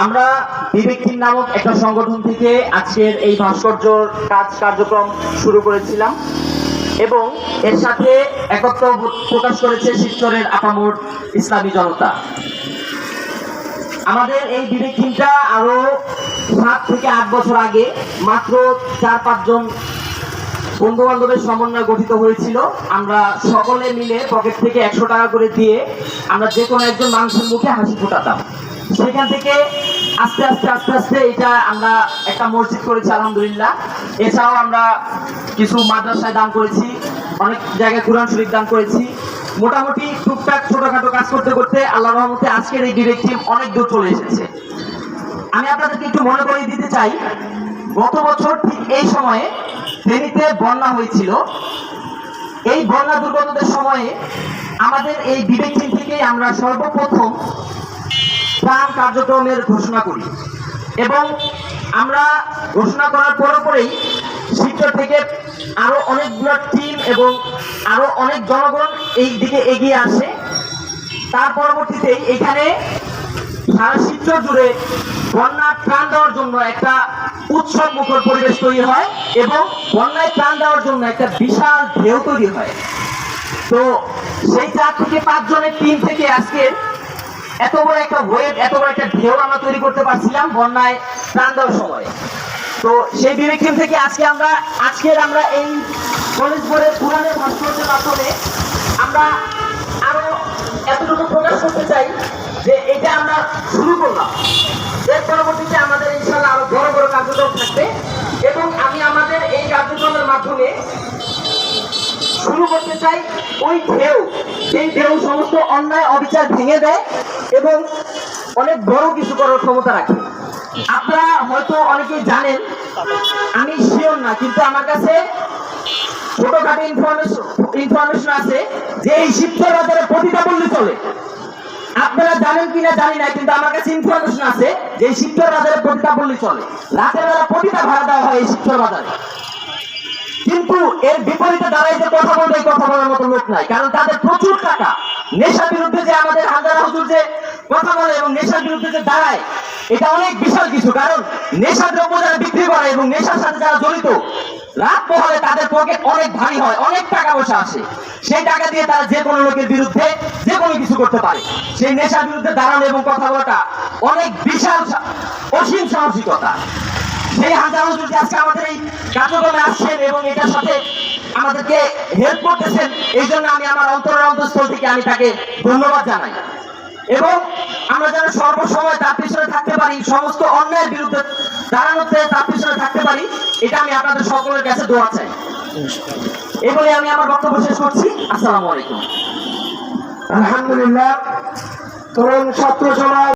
আমরা বিবেকহীন নামক একটা সংগঠন থেকে আজকের এই ভাস্কর্য কাজ কার্যক্রম শুরু করেছিলাম এবং এর সাথে একত্র প্রকাশ করেছে শিবচরের আপামোর ইসলামী জনতা। আমাদের এই বিবেকহীনটা আরও সাত থেকে আট বছর আগে মাত্র চার পাঁচজন বন্ধু বান্ধবের সমন্বয়ে গঠিত হয়েছিল। আমরা সকলে মিলে পকেট থেকে একশো টাকা করে দিয়ে আমরা যে কোনো একজন মানুষের মুখে হাসি ফোটাতাম। সেখান থেকে আস্তে আস্তে আস্তে আস্তে এটা আমরা একটা মসজিদ করেছি, আলহামদুলিল্লাহ। এছাড়াও আমরা কিছু মাদ্রাসায় দান করেছি, অনেক জায়গায় কোরআন শরীফ দান করেছি। মোটামুটি টুকটাক ছোটখাটো কাজ করতে করতে আল্লাহ রহমতে আজকের এই ডিরেক্ট টিম অনেক দূর চলে এসেছে। আমি আপনাদেরকে একটু মনে করিয়ে দিতে চাই, গত বছর ঠিক এই সময়ে ফেনীতে বন্যা হয়েছিল। এই বন্যা দুর্গতদের সময়ে আমাদের এই বিবেক টিম থেকে আমরা সর্বপ্রথম ত্রাণ কার্যক্রমের ঘোষণা করি। এবং আমরা ঘোষণা করার পর পরেই শিক্ষক থেকে আরও অনেকগুলো টিম এবং আরও অনেক জনগণ এই দিকে এগিয়ে আসে। তার পরবর্তীতে এখানে সারা শিক্ষক জুড়ে বন্যার প্রাণ দেওয়ার জন্য একটা উৎসব মুখর পরিবেশ তৈরি হয় এবং বন্যায় প্রাণ দেওয়ার জন্য একটা বিশাল ঢেউ তৈরি হয়। তো সেই চার থেকে পাঁচ জনের টিম থেকে আজকে এত বড় একটা ওয়েব এত বড় একটা ঢেউ আমরা তৈরি করতে পারছিলাম বন্যায় ত্রাণ দেওয়ার সময়। তো সেই বিবেক থেকে আজকে আমরা, আজকের আমরা এই কলেজ বোর্ডের পুরানের ভাস্কর্যের মাধ্যমে আমরা আরও এতটুকু প্রকাশ করতে চাই যে এটা আমরা শুরু করলাম। এর পরবর্তীতে আমাদের ইনশাল্লাহ আরও বড় বড় কার্যক্রম থাকবে এবং আমি আমাদের এই কার্যক্রমের মাধ্যমে শুরু করতে চাই ওই ঢেউ সেই ঢেউ সমস্ত অন্যায়, অবিচার ভেঙে দেয় এবং অনেক বড় কিছু করার ক্ষমতা রাখে। আপনারা হয়তো অনেকেই জানেন, আমি শিওর না, কিন্তু আমার কাছে ছোটখাটো ইনফরমেশন ইনফরমেশন আছে যে এই শিবচর বাজারে প্রতিটা বললে চলে। আপনারা জানেন কিনা জানি না, কিন্তু আমার কাছে ইনফরমেশন আছে যে শিবচর বাজারে প্রতিটা বললে চলে। রাতের বেলা প্রতিটা ভাড়া দেওয়া হয় এই শিবচর বাজারে। কিন্তু এর বিপরীতে দাঁড়াই যে কথা বলবে কথা বলার মতো লোক নাই। কারণ তাদের প্রচুর টাকা। নেশার বিরুদ্ধে যে আমাদের হাজারা হুজুর যে কথা বলে এবং নেশার বিরুদ্ধে যে দাঁড়ায়, এটা অনেক বিশাল কিছু। কারণ নেশা দ্রব্য যারা বিক্রি করে এবং নেশার সাথে যারা জড়িত, রাত পোহালে তাদের পকেট অনেক ভারী হয়, অনেক টাকা পয়সা আসে। সেই টাকা দিয়ে তারা যে কোনো লোকের বিরুদ্ধে যে কোনো কিছু করতে পারে। সেই নেশার বিরুদ্ধে দাঁড়ানো এবং কথা বলাটা অনেক বিশাল অসীম সাহসিকতা। সেই হাজার হুজুর যে আজকে আমাদের এই কার্যক্রমে আসছেন এবং এটার সাথে আমাদেরকে হেল্প করতেছেন, এই জন্য আমি আমার অন্তরের অন্তঃস্থল থেকে আমি তাকে ধন্যবাদ জানাই। এবং আমরা যেন সর্বসময় তার পিছনে থাকতে পারি, সমস্ত অন্যায়ের বিরুদ্ধে দাঁড়ানোতে তার পিছনে থাকতে পারি, এটা আমি আপনাদের সকলের কাছে দোয়া চাই। এই আমি আমার বক্তব্য শেষ করছি। আসসালামু আলাইকুম। আলহামদুলিল্লাহ, তরুণ ছাত্র সমাজ